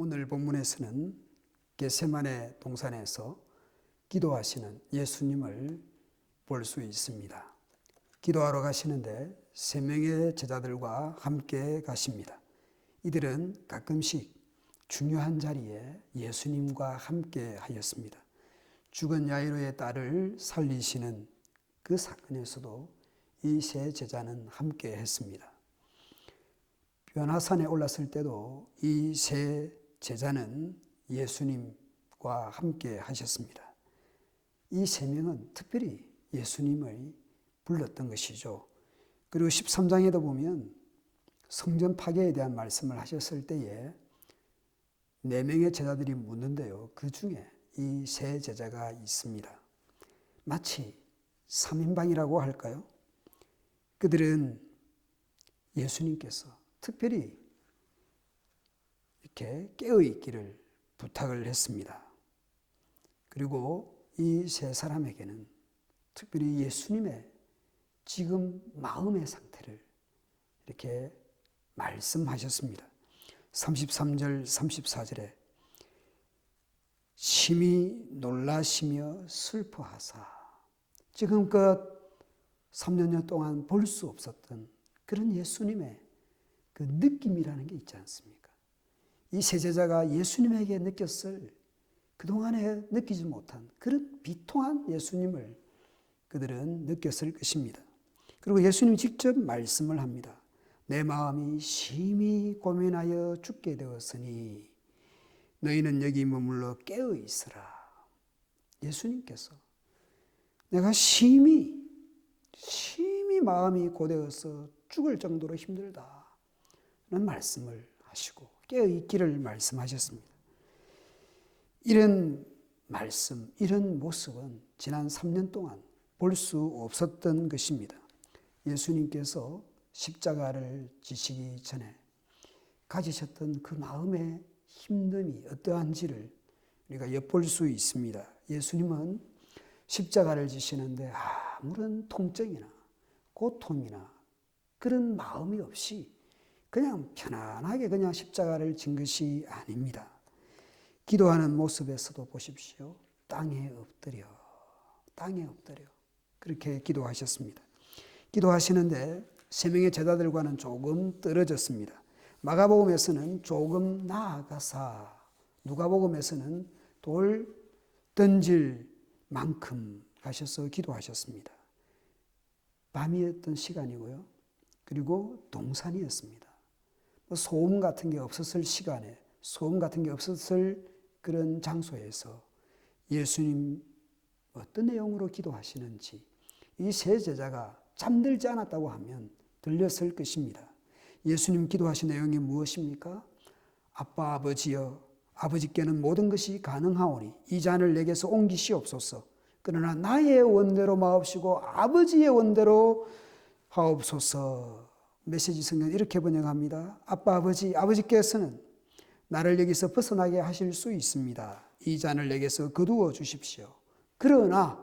오늘 본문에서는 게세만의 동산에서 기도하시는 예수님을 볼 수 있습니다. 기도하러 가시는데 세 명의 제자들과 함께 가십니다. 이들은 가끔씩 중요한 자리에 예수님과 함께 하였습니다. 죽은 야이로의 딸을 살리시는 그 사건에서도 이 세 제자는 함께 했습니다. 변화산에 올랐을 때도 이 세 제자는 예수님과 함께 하셨습니다. 이 세 명은 특별히 예수님을 불렀던 것이죠. 그리고 13장에도 보면 성전 파괴에 대한 말씀을 하셨을 때에 네 명의 제자들이 묻는데요. 그 중에 이 세 제자가 있습니다. 마치 3인방이라고 할까요? 그들은 예수님께서 특별히 이렇게 깨어 있기를 부탁을 했습니다. 그리고 이 세 사람에게는 특별히 예수님의 지금 마음의 상태를 이렇게 말씀하셨습니다. 33절, 34절에 심히 놀라시며 슬퍼하사 지금껏 3년여 동안 볼 수 없었던 그런 예수님의 그 느낌이라는 게 있지 않습니까? 이 세제자가 예수님에게 느꼈을 그동안에 느끼지 못한 그런 비통한 예수님을 그들은 느꼈을 것입니다. 그리고 예수님 직접 말씀을 합니다. 내 마음이 심히 고민하여 죽게 되었으니 너희는 여기 머물러 깨어 있으라. 예수님께서 내가 심히 심히 마음이 고되어서 죽을 정도로 힘들다. 는 말씀을 하시고 깨어 있기를 말씀하셨습니다. 이런 말씀, 이런 모습은 지난 3년 동안 볼 수 없었던 것입니다. 예수님께서 십자가를 지시기 전에 가지셨던 그 마음의 힘듦이 어떠한지를 우리가 엿볼 수 있습니다. 예수님은 십자가를 지시는데 아무런 통증이나 고통이나 그런 마음이 없이 그냥 편안하게 그냥 십자가를 진 것이 아닙니다. 기도하는 모습에서도 보십시오. 땅에 엎드려, 땅에 엎드려. 그렇게 기도하셨습니다. 기도하시는데 세 명의 제자들과는 조금 떨어졌습니다. 마가복음에서는 조금 나아가사 누가복음에서는 돌 던질 만큼 가셔서 기도하셨습니다. 밤이었던 시간이고요. 그리고 동산이었습니다. 뭐 소음 같은 게 없었을 시간에 소음 같은 게 없었을 그런 장소에서 예수님 어떤 내용으로 기도하시는지 이 세 제자가 잠들지 않았다고 하면 들렸을 것입니다. 예수님 기도하신 내용이 무엇입니까? 아빠 아버지여 아버지께는 모든 것이 가능하오니 이 잔을 내게서 옮기시옵소서. 그러나 나의 원대로 마옵시고 아버지의 원대로 하옵소서. 메시지 성경 이렇게 번역합니다. 아빠 아버지 아버지께서는 나를 여기서 벗어나게 하실 수 있습니다. 이 잔을 내게서 거두어 주십시오. 그러나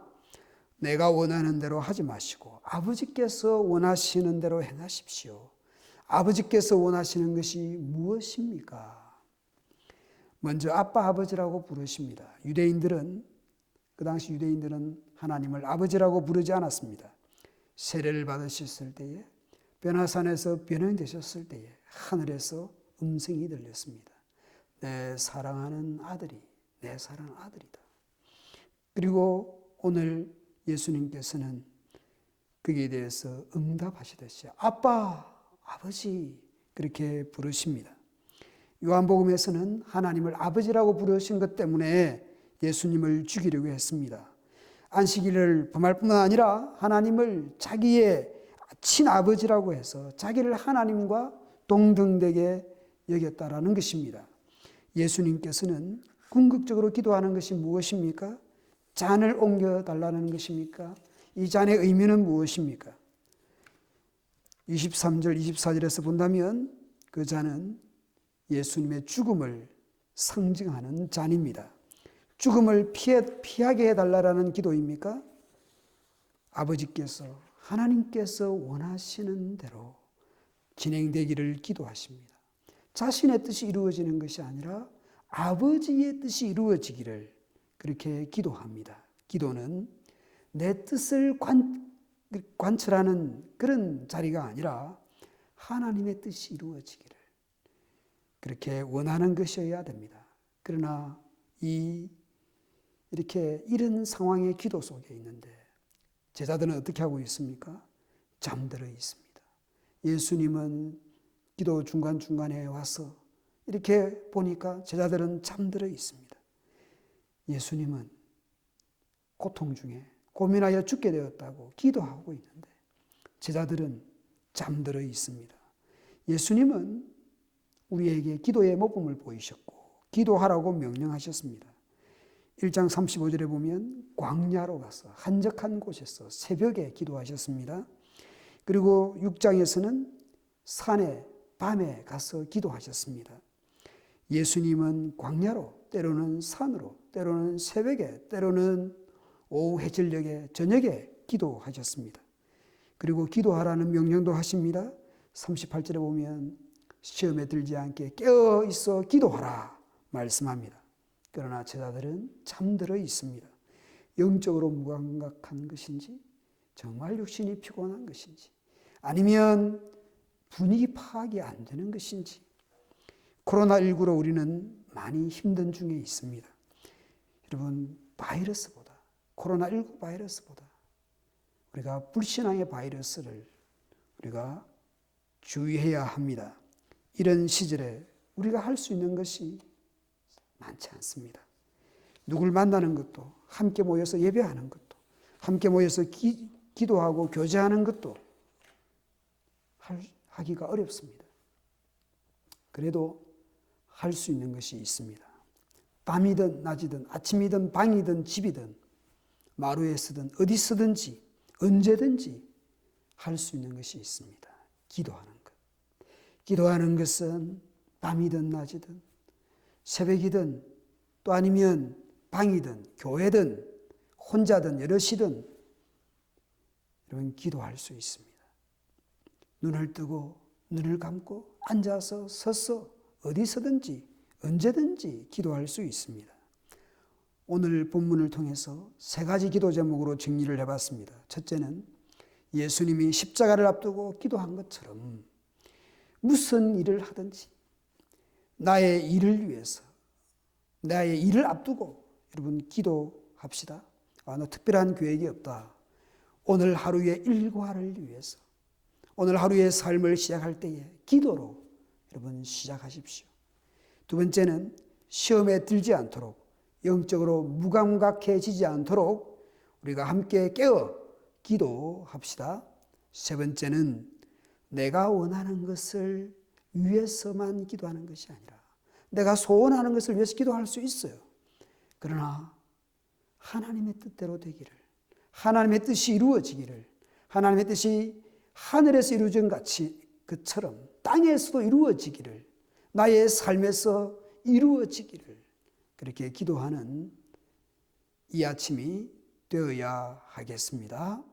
내가 원하는 대로 하지 마시고 아버지께서 원하시는 대로 행하십시오. 아버지께서 원하시는 것이 무엇입니까? 먼저 아빠 아버지라고 부르십니다. 유대인들은 그 당시 유대인들은 하나님을 아버지라고 부르지 않았습니다. 세례를 받으셨을 때에 변화산에서 변형되셨을 때에 하늘에서 음성이 들렸습니다. 내 사랑하는 아들이 내 사랑하는 아들이다. 그리고 오늘 예수님께서는 거기에 대해서 응답하시듯이 아빠, 아버지 그렇게 부르십니다. 요한복음에서는 하나님을 아버지라고 부르신 것 때문에 예수님을 죽이려고 했습니다. 안식일을 범할 뿐만 아니라 하나님을 자기의 친아버지라고 해서 자기를 하나님과 동등되게 여겼다라는 것입니다. 예수님께서는 궁극적으로 기도하는 것이 무엇입니까? 잔을 옮겨 달라는 것입니까? 이 잔의 의미는 무엇입니까? 23절, 24절에서 본다면 그 잔은 예수님의 죽음을 상징하는 잔입니다. 죽음을 피해, 피하게 해달라는 기도입니까? 아버지께서, 하나님께서 원하시는 대로 진행되기를 기도하십니다. 자신의 뜻이 이루어지는 것이 아니라 아버지의 뜻이 이루어지기를 그렇게 기도합니다. 기도는 내 뜻을 관, 관철하는 그런 자리가 아니라 하나님의 뜻이 이루어지기를 그렇게 원하는 것이어야 됩니다. 그러나 이 이렇게 이런 상황의 기도 속에 있는데 제자들은 어떻게 하고 있습니까? 잠들어 있습니다. 예수님은 기도 중간중간에 와서 이렇게 보니까 제자들은 잠들어 있습니다. 예수님은 고통 중에 고민하여 죽게 되었다고 기도하고 있는데 제자들은 잠들어 있습니다. 예수님은 우리에게 기도의 모범을 보이셨고 기도하라고 명령하셨습니다. 1장 35절에 보면 광야로 가서 한적한 곳에서 새벽에 기도하셨습니다. 그리고 6장에서는 산에 밤에 가서 기도하셨습니다. 예수님은 광야로 때로는 산으로 때로는 새벽에 때로는 오후 해질녘에 저녁에 기도하셨습니다. 그리고 기도하라는 명령도 하십니다. 38절에 보면 시험에 들지 않게 깨어 있어 기도하라 말씀합니다. 그러나 제자들은 잠들어 있습니다. 영적으로 무감각한 것인지 정말 육신이 피곤한 것인지 아니면 분위기 파악이 안 되는 것인지 코로나19로 우리는 많이 힘든 중에 있습니다. 여러분 바이러스보다 코로나19 바이러스보다 우리가 불신앙의 바이러스를 우리가 주의해야 합니다. 이런 시절에 우리가 할 수 있는 것이 많지 않습니다. 누굴 만나는 것도 함께 모여서 예배하는 것도 함께 모여서 기, 기도하고 교제하는 것도 할, 하기가 어렵습니다. 그래도 할 수 있는 것이 있습니다. 밤이든 낮이든 아침이든 방이든 집이든 마루에 쓰든 어디 쓰든지 언제든지 할 수 있는 것이 있습니다. 기도하는 것. 기도하는 것은 밤이든 낮이든 새벽이든 또 아니면 방이든 교회든 혼자든 여럿이든 여러분 기도할 수 있습니다. 눈을 뜨고 눈을 감고 앉아서 서서 어디서든지 언제든지 기도할 수 있습니다. 오늘 본문을 통해서 세 가지 기도 제목으로 정리를 해봤습니다. 첫째는 예수님이 십자가를 앞두고 기도한 것처럼 무슨 일을 하든지 나의 일을 위해서 나의 일을 앞두고 여러분 기도합시다. 아, 너 특별한 계획이 없다. 오늘 하루의 일과를 위해서 오늘 하루의 삶을 시작할 때에 기도로 여러분 시작하십시오. 두 번째는 시험에 들지 않도록 영적으로 무감각해지지 않도록 우리가 함께 깨어 기도합시다. 세 번째는 내가 원하는 것을 위해서만 기도하는 것이 아니라 내가 소원하는 것을 위해서 기도할 수 있어요. 그러나 하나님의 뜻대로 되기를, 하나님의 뜻이 이루어지기를, 하나님의 뜻이 하늘에서 이루어진 같이 그처럼 땅에서도 이루어지기를, 나의 삶에서 이루어지기를 그렇게 기도하는 이 아침이 되어야 하겠습니다.